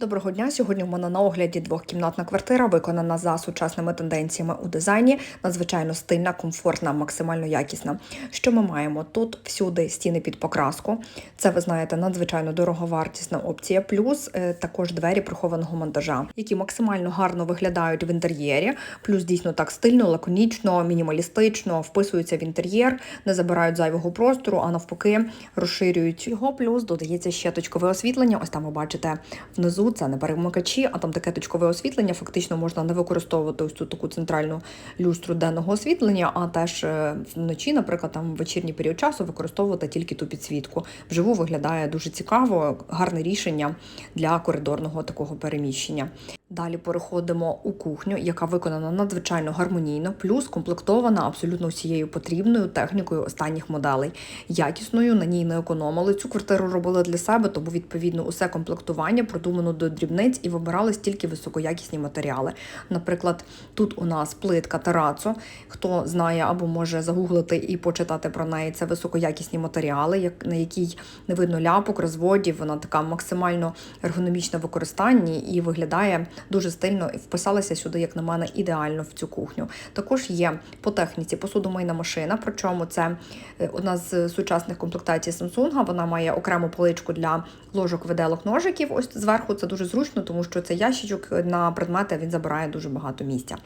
Доброго дня. Сьогодні в мене на огляді двохкімнатна квартира, виконана за сучасними тенденціями у дизайні, надзвичайно стильна, комфортна, максимально якісна. Що ми маємо? Тут всюди стіни під покраску. Це ви знаєте, надзвичайно дороговартісна опція. Плюс е, також двері прихованого монтажа, які максимально гарно виглядають в інтер'єрі. Плюс дійсно так стильно, лаконічно, мінімалістично вписуються в інтер'єр, не забирають зайвого простору, а навпаки, розширюють його. Плюс додається ще точкове освітлення. Ось там ви бачите внизу це не перемикачі, а там таке точкове освітлення. Фактично можна не використовувати ось цю таку центральну люстру денного освітлення, а теж е, вночі, наприклад, там в вечірній період часу використовувати тільки ту підсвітку. Вживу виглядає дуже цікаво, гарне рішення для коридорного такого переміщення. Далі переходимо у кухню, яка виконана надзвичайно гармонійно, плюс комплектована абсолютно всією потрібною технікою останніх моделей. Якісною на ній не економили. Цю квартиру робили для себе, тому відповідно усе комплектування продумано до дрібниць і вибирали стільки високоякісні матеріали. Наприклад, тут у нас плитка терацо. Хто знає або може загуглити і почитати про неї, це високоякісні матеріали, як на якій не видно ляпок, розводів. Вона така максимально ергономічна в використанні і виглядає дуже стильно вписалася сюди, як на мене, ідеально в цю кухню. Також є по техніці посудомийна машина, причому це е, одна з сучасних комплектацій Samsung. Вона має окрему поличку для ложок, виделок, ножиків. Ось зверху це дуже зручно, тому що цей ящичок на предмети він забирає дуже багато місця.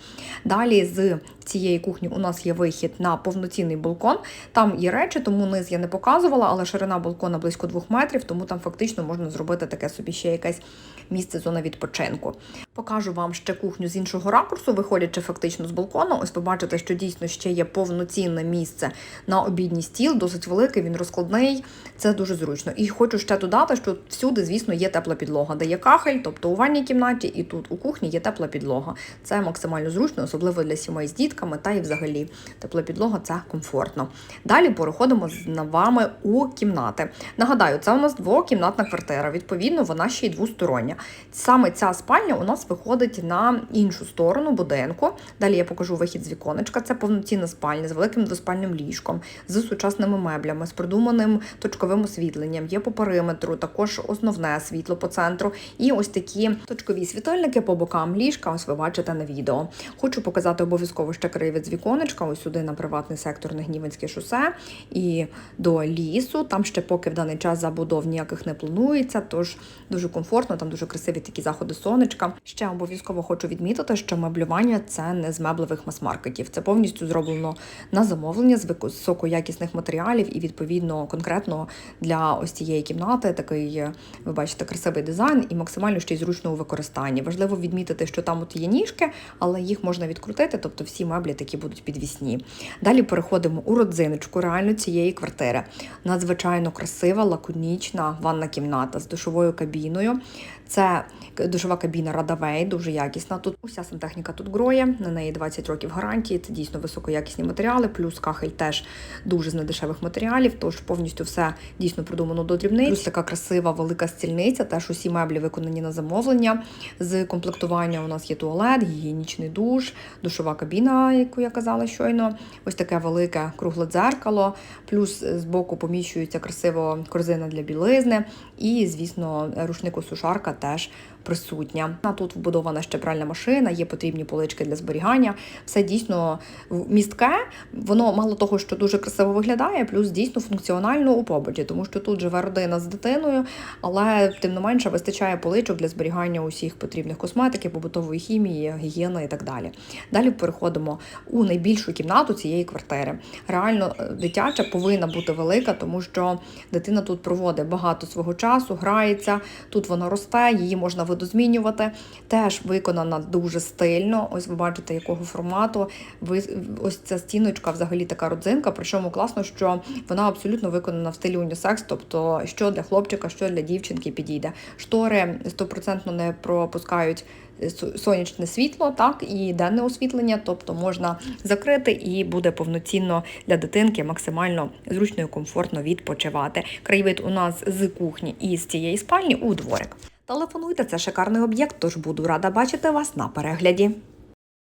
Далі з цієї кухні у нас є вихід на повноцінний балкон. Там є речі, тому низ я не показувала, але ширина балкона близько двох метрів, тому там фактично можна зробити таке собі ще якесь місце зона відпочинку. Покажу вам ще кухню з іншого ракурсу, виходячи фактично з балкону. Ось ви бачите, що дійсно ще є повноцінне місце на обідній стіл, досить великий, він розкладний. Це дуже зручно. І хочу ще додати, що всюди, звісно, є тепла підлога, де є кахель, тобто у ванній кімнаті, і тут у кухні є тепла підлога. Це максимально зручно, особливо для сімей з дітками, та і взагалі тепла підлога це комфортно. Далі переходимо з вами у кімнати. Нагадаю, це у нас двокімнатна квартира. Відповідно, вона ще й двостороння. Саме ця спальня у нас виходить на іншу сторону будинку. Далі я покажу вихід з віконечка. Це повноцінна спальня з великим двоспальним ліжком, з сучасними меблями, з продуманим точковим освітленням. Є по периметру, також основне світло по центру. І ось такі точкові світильники по бокам ліжка. Ось ви бачите на відео. Хочу показати обов'язково ще краєвид з віконечка. Ось сюди на приватний сектор Негнівенське шосе і до лісу. Там ще поки в даний час забудов ніяких не планується, тож дуже комфортно, там дуже красиві такі заходи сонечка. Ще обов'язково хочу відмітити, що меблювання це не з меблевих мас-маркетів. Це повністю зроблено на замовлення з високоякісних матеріалів і відповідно конкретно для ось цієї кімнати такий, ви бачите, красивий дизайн і максимально ще й зручно у використанні. Важливо відмітити, що там от є ніжки, але їх можна відкрутити, тобто всі меблі такі будуть підвісні. Далі переходимо у родзиночку реально цієї квартири. Надзвичайно красива, лаконічна ванна кімната з душовою кабіною. Це душова кабіна Радавей, дуже якісна. Тут уся сантехніка тут гроє, на неї 20 років гарантії. Це дійсно високоякісні матеріали, плюс кахель теж дуже з недешевих матеріалів, тож повністю все дійсно продумано до дрібниць. Плюс така красива велика стільниця, теж усі меблі виконані на замовлення. З комплектування у нас є туалет, гігієнічний душ, душова кабіна, яку я казала щойно. Ось таке велике кругле дзеркало, плюс з боку поміщується красиво корзина для білизни, і, звісно, рушнику-сушарка теж присутня. А тут вбудована ще пральна машина, є потрібні полички для зберігання. Все дійсно містке, воно мало того, що дуже красиво виглядає, плюс дійсно функціонально у побуті, тому що тут живе родина з дитиною, але тим не менше вистачає поличок для зберігання усіх потрібних косметики, побутової хімії, гігієни і так далі. Далі переходимо у найбільшу кімнату цієї квартири. Реально, е, дитяча повинна бути велика, тому що дитина тут проводить багато свого часу, грається, тут вона росте, її можна видозмінювати. Теж виконана дуже стильно. Ось ви бачите, якого формату. Ось ця стіночка, взагалі така родзинка. Причому класно, що вона абсолютно виконана в стилі унісекс, тобто що для хлопчика, що для дівчинки підійде. Штори стопроцентно не пропускають. Сонячне світло, так і денне освітлення, тобто можна закрити і буде повноцінно для дитинки максимально зручно і комфортно відпочивати. Краєвид у нас з кухні і з цієї спальні у дворик. Телефонуйте, це шикарний об'єкт, тож буду рада бачити вас на перегляді.